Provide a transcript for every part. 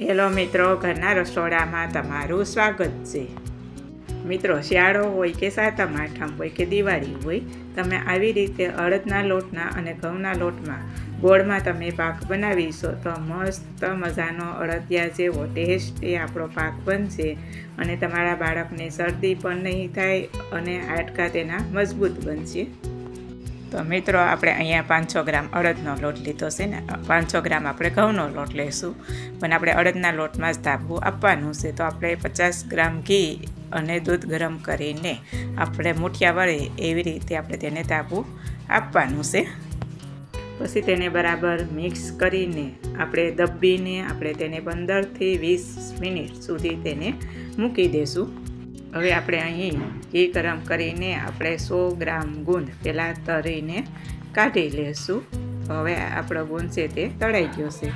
Hello મિત્રો ઘરના રસોડામાં તમારું સ્વાગત છે મિત્રો, શિયાળો હોય કે સાતમ, આઠમ હોય કે દિવાળી હોય, તમે આવી રીતે અડદના લોટના અને ઘઉંના લોટમાં ગોળમાં તમે પાક બનાવીશો તો મસ્ત મજાનો અડદિયા જેવો ટેસ્ટ એ આપણો પાક બનશે અને તમારા બાળકને શરદી પણ નહીં થાય અને હાડકા તેના મજબૂત બનશે. તો મિત્રો, આપણે અહીંયા પાંચસો ગ્રામ અડદનો લોટ લીધો છે ને. પાંચસો ગ્રામ આપણે ઘઉંનો લોટ લઈશું. પણ આપણે અડદના લોટમાં જ ધાબું આપવાનું છે. તો આપણે પચાસ ગ્રામ ઘી અને દૂધ ગરમ કરીને આપણે મૂઠિયા વળે એવી રીતે આપણે તેને ધાબું આપવાનું છે. પછી તેને બરાબર મિક્સ કરીને આપણે દબ્બીને આપણે તેને પંદરથી વીસ મિનિટ સુધી તેને મૂકી દઈશું હવે આપણે અહીં ઘી ગરમ કરીને આપણે સો ગ્રામ ગુંદ પહેલાં તરીને કાઢી લેશું. હવે આપણો ગુંદ છે તે તળાઈ ગયો છે.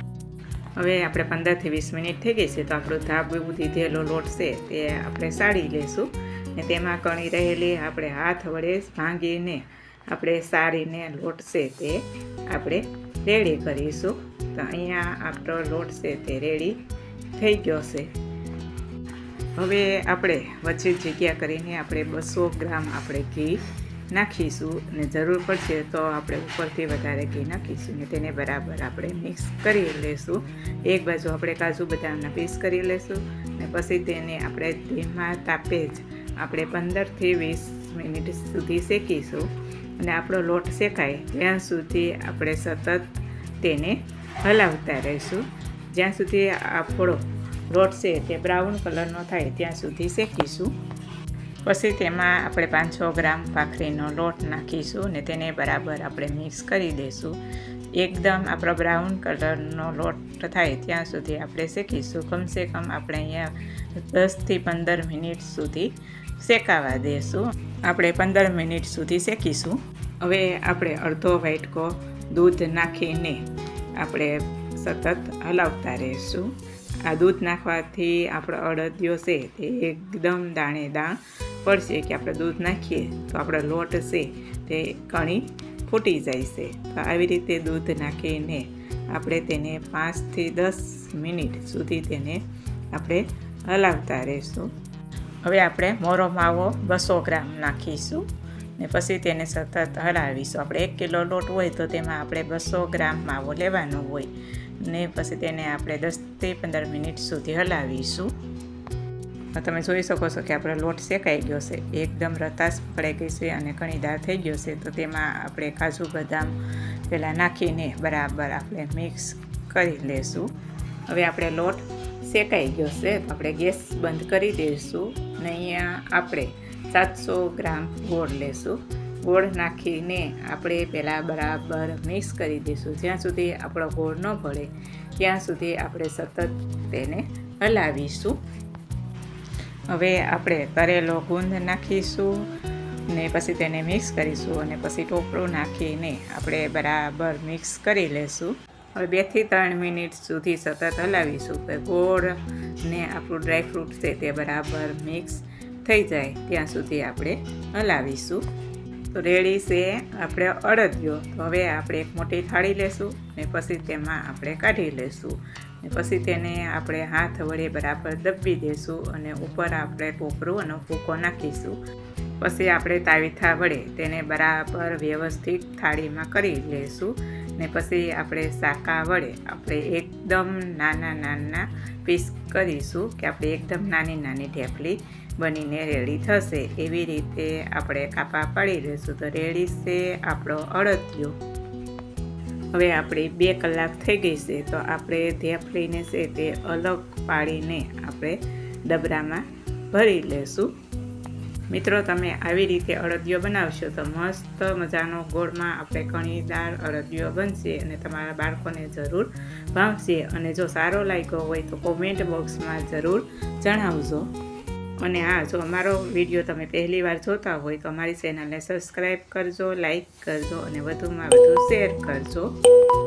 હવે આપણે પંદરથી વીસ મિનિટ થઈ ગઈ છે તો આપણો ધાબુ દીધેલો લોટ છે તે આપણે સાડી લેશું. ને તેમાં કણી રહેલી આપણે હાથ વડે ભાંગીને આપણે સારીને લોટ છે તે આપણે રેડી કરીશું. તો અહીંયા આપણો લોટ છે તે રેડી થઈ ગયો છે. હવે આપણે વચ્ચે જગ્યા કરીને આપણે બસો ગ્રામ આપણે ઘી નાખીશું અને જરૂર પડશે તો આપણે ઉપરથી વધારે ઘી નાખીશું ને તેને બરાબર આપણે મિક્સ કરી લઈશું એક બાજુ આપણે કાજુ બદામના પીસ કરી લઈશું ને પછી તેને આપણે ધીમા તાપે જ આપણે પંદરથી વીસ મિનિટ સુધી શેકીશું અને આપણો લોટ શેકાય ત્યાં સુધી આપણે સતત તેને હલાવતા રહીશું. જ્યાં સુધી આપણો છે તે બ્રાઉન કલરનો થાય ત્યાં સુધી શેકીશું. પછી તેમાં આપણે પાંચસો ગ્રામ ભાખરીનો લોટ નાખીશું ને તેને બરાબર આપણે મિક્સ કરી દઈશું એકદમ આપણો બ્રાઉન કલરનો લોટ થાય ત્યાં સુધી આપણે શેકીશું. કમસે કમ આપણે અહીંયા દસથી પંદર મિનિટ સુધી શેકાવા દઈશું આપણે પંદર મિનિટ સુધી શેકીશું. હવે આપણે અડધો વાટકો દૂધ નાખીને આપણે સતત હલાવતા રહીશું. આ દૂધ નાખવાથી આપણો અડદિયો છે તે એકદમ દાણેદાણ પડશે કે આપણે દૂધ નાખીએ તો આપણો લોટ છે તે કણી ફૂટી જાય છે. તો આવી રીતે દૂધ નાખીને આપણે તેને પાંચથી દસ મિનિટ સુધી તેને આપણે હલાવતા રહીશું. હવે આપણે મોરો માવો બસો ગ્રામ નાખીશું. ને પછી તેને સતત હલાવીશું આપણે એક કિલો લોટ હોય તો તેમાં આપણે બસો ગ્રામ માવો લેવાનો હોય ને પછી તેને આપણે દસથી પંદર મિનિટ સુધી હલાવીશું. તમે જોઈ શકો છો કે આપણો લોટ શેકાઈ ગયો છે. એકદમ રતાશ પકડાઈ ગઈ છે અને કણીદાર થઈ ગયો છે. તો તેમાં આપણે કાજુ બદામ પહેલાં નાખીને બરાબર આપણે મિક્સ કરી લેશું. હવે આપણે લોટ શેકાઈ ગયો છે. આપણે ગેસ બંધ કરી દઈશું અને અહીંયા આપણે સાતસો ગ્રામ ગોળ લેશું. ગોળ નાખીને આપણે પહેલાં બરાબર મિક્સ કરી દઈશું. જ્યાં સુધી આપણો ગોળ ન ભળે, ત્યાં સુધી આપણે સતત તેને હલાવીશું. હવે આપણે તરેલો ગુંદ નાખીશું ને પછી તેને મિક્સ કરીશું અને પછી ટોપરું નાખીને આપણે બરાબર મિક્સ કરી લેશું. હવે બેથી ત્રણ મિનિટ સુધી સતત હલાવીશું. કે ગોળ ને આપણું ડ્રાયફ્રૂટ છે તે બરાબર મિક્સ થઈ જાય ત્યાં સુધી આપણે હલાવીશું. તો રેડી છે આપણે અડદિયો. તો હવે આપણે એક મોટી થાળી લેશું ને પછી તેમાં આપણે કાઢી લેશું. પછી તેને આપણે હાથ વડે બરાબર દબી દઈશું અને ઉપર આપણે ટોપરું અને ફૂકો નાખીશું. પછી આપણે તાવીથા વડે તેને બરાબર વ્યવસ્થિત થાળીમાં કરી લઈશું ને પછી આપણે શાકા વડે આપણે એકદમ નાના નાના પીસ કરીશું કે આપણે એકદમ નાની નાની ઢેફલી બનીને રેડી થશે. એવી રીતે આપણે કાપા પાડી લઈશું તો રેડી છે આપણો અડદિયો. હવે આપણી બે કલાક થઈ ગઈ છે. તો આપણે ધેફળીને છે તે અલગ પાડીને આપણે ડબરામાં ભરી લેશું. મિત્રો, તમે આવી રીતે અડદિયો બનાવશો તો મસ્ત મજાનો ગોળમાં આપણે કણીદાર અડદિયો બનશે અને તમારા બાળકોને જરૂર ભાવશે. અને જો સારો લાગ્યો હોય તો કોમેન્ટ બોક્સમાં જરૂર જણાવજો. અને હા જો અમારો વીડિયો તમે પહેલી વાર જોતા હોય તો અમારી ચેનલને સબસ્ક્રાઈબ કરજો, લાઈક કરજો અને વધુમાં વધુ શેર કરજો.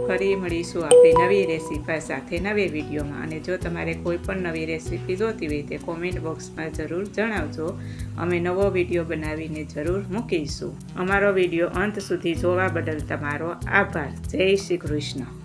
ફરી મળીશું આપણી નવી રેસીપી સાથે નવી વિડીયોમાં. અને જો તમારે કોઈ પણ નવી રેસીપી જોતી હોય તે કોમેન્ટ બોક્સમાં જરૂર જણાવજો. અમે નવો વીડિયો બનાવીને જરૂર મૂકીશું. અમારો વીડિયો અંત સુધી જોવા બદલ તમારો આભાર. જય શ્રી કૃષ્ણ.